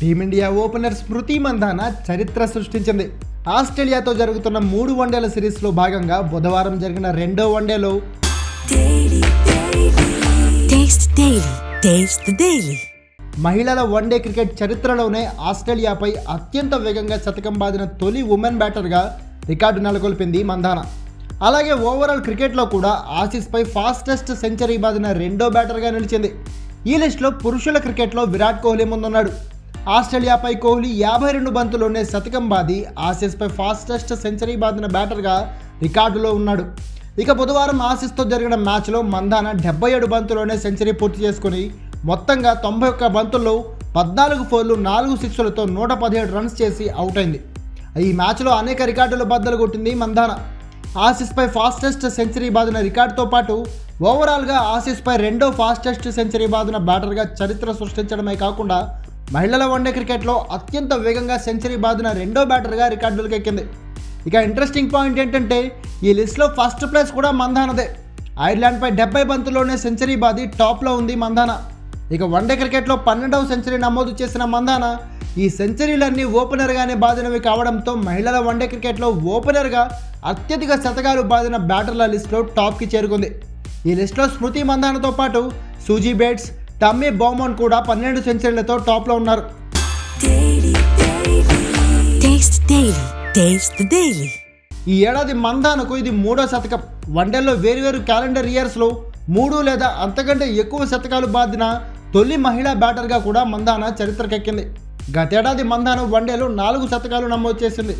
Team India opener స్మృతి మందాన చరిత్ర సృష్టించింది. ఆస్ట్రేలియాతో జరుగుతున్న మూడు వన్డేల సిరీస్లో భాగంగా బుధవారం జరిగిన రెండో వన్డేలో. మహిళల వన్డే క్రికెట్ చరిత్రలోనే ఆస్ట్రేలియాపై అత్యంత వేగంగా శతకం బాదిన తొలి ఉమెన్ బ్యాటర్గా రికార్డు నెలకొల్పింది మందాన. అలాగే ఓవరాల్ క్రికెట్లో కూడా ఆసీస్పై ఫాస్టెస్ట్ సెంచరీ బాదిన రెండో బ్యాటర్గా నిలిచింది. ఈ లిస్టులో పురుషుల క్రికెట్లో విరాట్ కోహ్లీ ముందున్నాడు. ఆస్ట్రేలియాపై కోహ్లీ యాభై రెండు బంతుల్లోనే శతకం బాది. ఆసీస్పై ఫాస్టెస్ట్ సెంచరీ బాదిన బ్యాటర్గా రికార్డులో ఉన్నాడు. ఇక బుధవారం ఆసీస్తో జరిగిన మ్యాచ్లో మందాన డెబ్బై ఏడు బంతుల్లోనే సెంచరీ పూర్తి చేసుకుని మొత్తంగా తొంభై ఒక్క బంతుల్లో పద్నాలుగు ఫోర్లు నాలుగు సిక్స్లతో నూట పదిహేడు రన్స్ చేసి అవుట్ అయింది ఈ మ్యాచ్లో అనేక రికార్డులు బద్దలు కొట్టింది మందాన. ఆసీస్పై ఫాస్టెస్ట్ సెంచరీ బాదిన రికార్డుతో పాటు ఓవరాల్గా ఆసీస్పై రెండో ఫాస్టెస్ట్ సెంచరీ బాదిన బ్యాటర్గా చరిత్ర సృష్టించడమే కాకుండా మహిళల వన్డే క్రికెట్లో అత్యంత వేగంగా సెంచరీ బాదిన రెండో బ్యాటర్గా రికార్డులకు ఎక్కింది. ఇక ఇంట్రెస్టింగ్ పాయింట్ ఏంటంటే ఈ లిస్ట్లో ఫస్ట్ ప్లేస్ కూడా మందానదే. ఐర్లాండ్పై డెబ్బై బంతుల్లోనే సెంచరీ బాది టాప్లో ఉంది మందాన. ఇక వన్డే క్రికెట్లో పన్నెండవ సెంచరీ నమోదు చేసిన మందాన ఈ సెంచరీలన్నీ ఓపెనర్గానే బాదినవి కావడంతో మహిళల వన్డే క్రికెట్లో ఓపెనర్గా అత్యధిక శతకాలు బాదిన బ్యాటర్ల లిస్టులో టాప్కి చేరుకుంది. ఈ లిస్టులో స్మృతి మందానతో పాటు సూజీ బేట్స్ టమ్మీ బౌమన్ కూడా పన్నెండు సెంచరీలతో టాప్లో ఉన్నారు. ఈ ఏడాది మందానకు ఇది మూడో శతకం. వన్డేలో వేరువేరు క్యాలెండర్ ఇయర్స్లో మూడు లేదా అంతకంటే ఎక్కువ శతకాలు బాధిన తొలి మహిళా బ్యాటర్గా కూడా మందాన చరిత్రకెక్కింది. గతేడాది మందాను వన్డేలో నాలుగు శతకాలు నమోదు చేసింది.